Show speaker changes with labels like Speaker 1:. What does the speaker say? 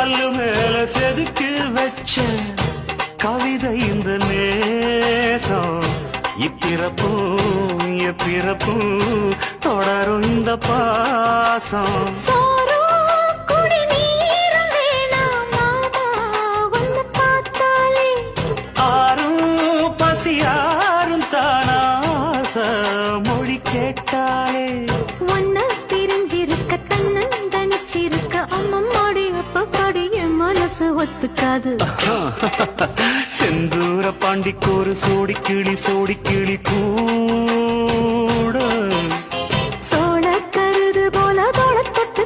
Speaker 1: கல்லு மேல செதுக்கி வச்ச கவிதை இந்த நேசம். இப்பிறப்பும் எப்பிறப்பும் தொடரும் இந்த பாசம். மொழி கேட்டாலே.
Speaker 2: உன்னை பிரிஞ்சிருக்க, தன்னந்தனிச்சிருக்க, அம்மம்மாடி, அப்பப்பாடி, என் மனசு ஒத்துக்காது.
Speaker 1: செந்தூர பாண்டிக்கோரு சோடி கிளி சோடி கிளி கூட. சோழ கருது போல தோள தொட்டு